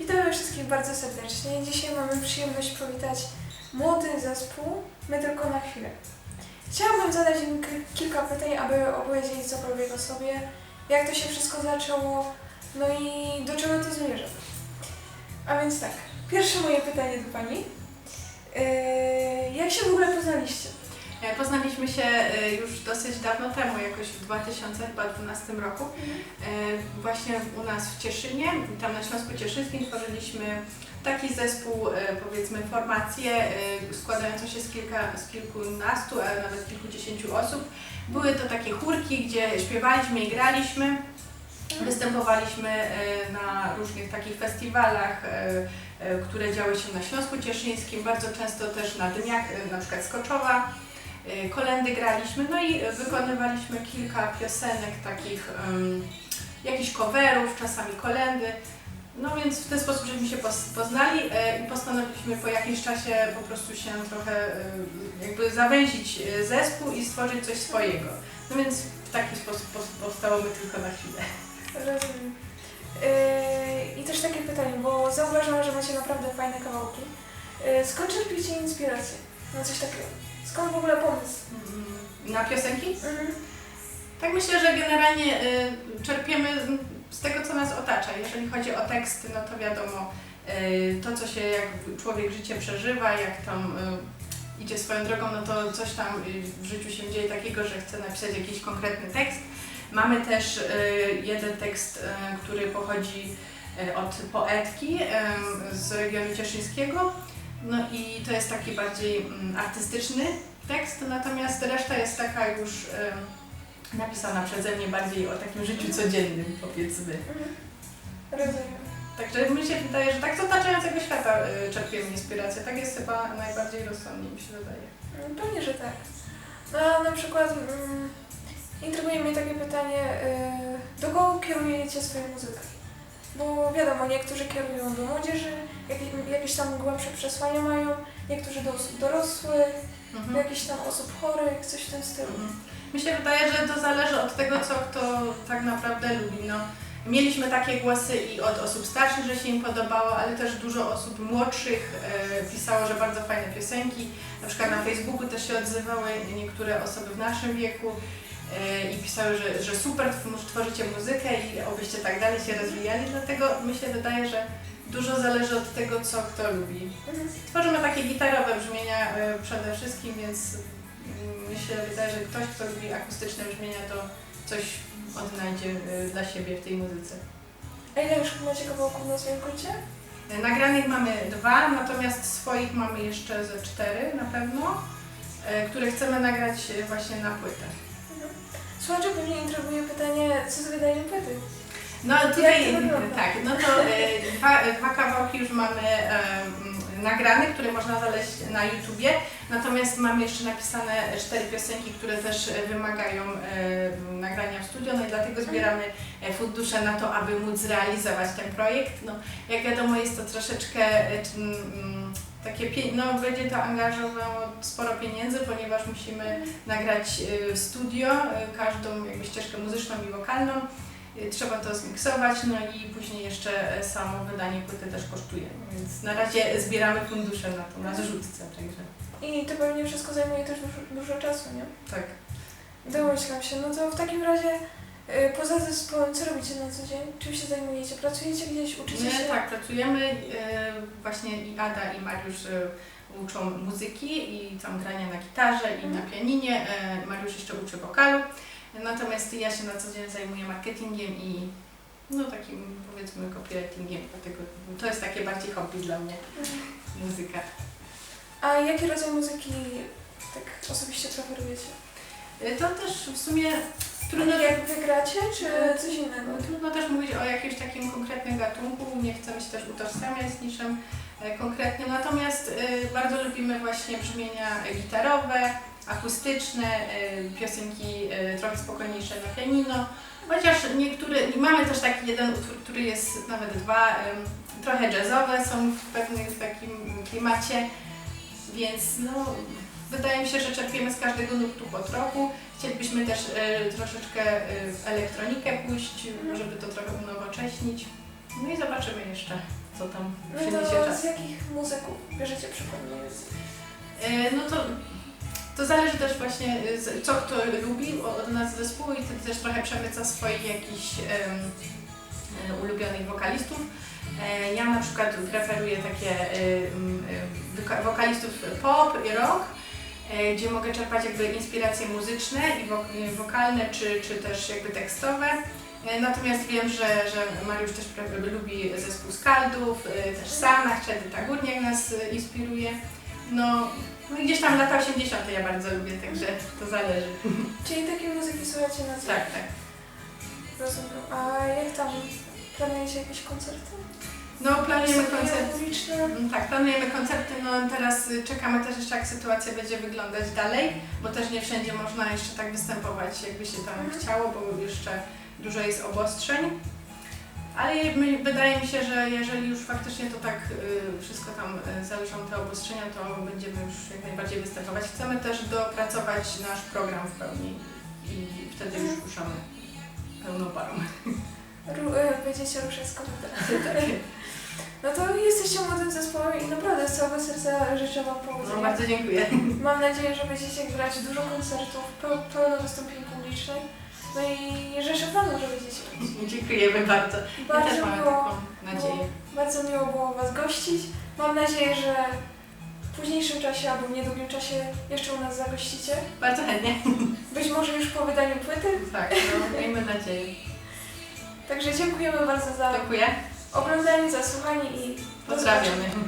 Witamy wszystkich bardzo serdecznie. Dzisiaj mamy przyjemność powitać młody zespół My Tylko na chwilę. Chciałabym zadać im ki- kilka pytań, aby opowiedzieć cokolwiek o sobie, jak to się wszystko zaczęło, no i do czego to zmierza. A więc tak, pierwsze moje pytanie do Pani. Yy, jak się w ogóle poznaliście? E, Poznaliśmy się e, już dosyć dawno temu, jakoś w 2012 roku. E, Właśnie u nas w Cieszynie, tam na Śląsku Cieszyńskim tworzyliśmy taki zespół, powiedzmy formację składającą się z, kilka, z kilkunastu, a nawet kilkudziesięciu osób. Były to takie chórki, gdzie śpiewaliśmy i graliśmy. Występowaliśmy na różnych takich festiwalach, które działy się na Śląsku Cieszyńskim, bardzo często też na dniach, na przykład Skoczowa. E, Kolendy graliśmy, no i wykonywaliśmy kilka piosenek takich, jakichś coverów, czasami kolendy. No więc w ten sposób żeśmy się poznali e, i postanowiliśmy po jakimś czasie po prostu się trochę e, jakby zawęzić zespół i stworzyć coś swojego. No więc w taki sposób pos- powstało my tylko na chwilę. Rozumiem. I też takie pytanie, bo zauważyłam, że macie naprawdę fajne kawałki. Skąd czerpiecie inspirację na coś takiego? Skąd w ogóle pomysł? Mm, Na piosenki? Mhm. Tak myślę, że generalnie y, czerpiemy z tego, co nas otacza. Jeżeli chodzi o teksty, no to wiadomo, y, to co się jak człowiek życie przeżywa, jak tam y, idzie swoją drogą, no to coś tam y, w życiu się dzieje takiego, że chce napisać jakiś konkretny tekst. Mamy też y, jeden tekst, y, który pochodzi y, od poetki y, z regionu cieszyńskiego. No i to jest taki bardziej mm, artystyczny tekst, natomiast reszta jest taka już y, napisana przeze mnie bardziej o takim życiu codziennym, powiedzmy. Mhm. Rozumiem. Także mi się wydaje, że tak z otaczającego świata y, czerpiemy inspirację. Tak jest chyba najbardziej rozsądnie, mi się wydaje. Mm, Pewnie, że tak. No a na przykład mm, intryguje mnie takie pytanie, yy, do kogo kierujecie swoją muzykę? Bo wiadomo, niektórzy kierują do młodzieży, jakieś, jakieś tam głębsze przesłania mają, niektórzy do osób dorosłych, do Mhm. jakichś tam osób chorych, coś w tym stylu. Mhm. Mi się wydaje, że to zależy od tego, co kto tak naprawdę lubi. No, mieliśmy takie głosy i od osób starszych, że się im podobało, ale też dużo osób młodszych e, pisało, że bardzo fajne piosenki. Na przykład na Facebooku też się odzywały niektóre osoby w naszym wieku i pisały, że, że super, tw- tworzycie muzykę i obyście tak dalej się rozwijali. Dlatego mi się wydaje, że dużo zależy od tego, co kto lubi. Tworzymy takie gitarowe brzmienia e, przede wszystkim, więc mm, mi się wydaje, że ktoś, kto lubi akustyczne brzmienia, to coś odnajdzie e, dla siebie w tej muzyce. A ile już macie kawałków na swoim koncie? E, Nagranych mamy dwa, natomiast swoich mamy jeszcze ze cztery na pewno, e, które chcemy nagrać e, właśnie na płytę. Słuchajcie, pewnie intryguje pytanie, co z wydaniem płyty? No tutaj, Jak to wygląda? tak, no to e, dwa, e, dwa kawałki już mamy e, nagrane, które można znaleźć na YouTubie, natomiast mamy jeszcze napisane cztery piosenki, które też e, wymagają e, nagrania w studio, no i dlatego zbieramy e, fundusze na to, aby móc zrealizować ten projekt. No, jak wiadomo jest to troszeczkę e, czy, takie, no będzie to angażowało sporo pieniędzy, ponieważ musimy nagrać w studio e, każdą jakby ścieżkę muzyczną i wokalną. Y, Trzeba to zmiksować, no i później jeszcze e, samo wydanie płyty też kosztuje. Więc na razie zbieramy fundusze na to, na zrzutce, także I to pewnie wszystko zajmuje też dużo, dużo czasu, nie? tak. Domyślam się. No to w takim razie y, poza zespołem, co robicie na co dzień? Czym się zajmujecie? Pracujecie gdzieś? Uczycie My się? tak pracujemy, e, właśnie i Ada i Mariusz e, uczą muzyki i tam grania na gitarze i na Mhm. pianinie. E, Mariusz jeszcze uczy wokalu. Natomiast ja się na co dzień zajmuję marketingiem i no takim powiedzmy copywritingiem, dlatego to jest takie bardziej hobby dla mnie, Mhm. muzyka. A jaki rodzaj muzyki tak osobiście preferujecie? E, To też w sumie trudno jak wygracie, czy coś innego? No, trudno też mówić o jakimś takim konkretnym gatunku, nie chcemy się też utożsamiać z niczym e, konkretnym, natomiast e, bardzo lubimy właśnie brzmienia gitarowe, akustyczne, e, piosenki e, trochę spokojniejsze na pianino, chociaż niektóre, mamy też taki jeden utwór, który jest nawet dwa, em, trochę jazzowe są w pewnym takim klimacie, więc no, wydaje mi się, że czerpiemy z każdego nurtu po trochu. Chcielibyśmy też e, troszeczkę e, w elektronikę pójść, żeby to trochę unowocześnić. No i zobaczymy jeszcze. co tam No przyniesie to czas. z jakich muzyków bierzecie przykład więcej? E, No to, to zależy też właśnie, y, z- co kto lubi o- od nas zespół i wtedy też trochę przemyca swoich jakichś em, e, ulubionych wokalistów. E, Ja na przykład preferuję takie y, mm, y, wyka- wokalistów pop i rock, gdzie mogę czerpać jakby inspiracje muzyczne i wok- wokalne, czy, czy też jakby tekstowe. E, Natomiast wiem, że, że Mariusz też lubi zespół Skaldów, y, też Sanach, czy Edyta Górniak nas inspiruje. No, no gdzieś tam lata 80. ja bardzo lubię, także to zależy. Czyli takiej muzyki słuchacie na co? Tak, tak. Rozumiem. A jak tam planujecie jakieś koncerty? No planujemy Wystąpienia koncert. publiczne? Mm, Tak, planujemy koncerty, no teraz y, czekamy też jeszcze jak sytuacja będzie wyglądać dalej, bo też nie wszędzie można jeszcze tak występować jakby się tam Mhm. chciało, bo jeszcze dużo jest obostrzeń. Ale wydaje mi się, że jeżeli już faktycznie to tak y, wszystko tam y, zależą te obostrzenia, to będziemy już jak najbardziej występować. Chcemy też dopracować nasz program w pełni i wtedy już ruszamy pełną parą. Ru- e, będziecie ruszać z komentarzem. No to jesteście młodym zespołem i naprawdę z całego serca życzę Wam No powodzenia. bardzo dziękuję. Mam nadzieję, że będziecie grać dużo koncertów, peł- pełno wystąpień publicznych. No i życzę Panu, że będziecie grać. Dziękujemy bardzo. Ja też Bardzo mam miło, taką nadzieję. bardzo miło było Was gościć. Mam nadzieję, że w późniejszym czasie albo w niedługim czasie jeszcze u nas zagościcie. Bardzo chętnie. Być może już po wydaniu płyty. Tak, no miejmy nadzieję. Także dziękujemy bardzo za Dziękuję. Oglądanie, za słuchanie i. Pozdrawiamy.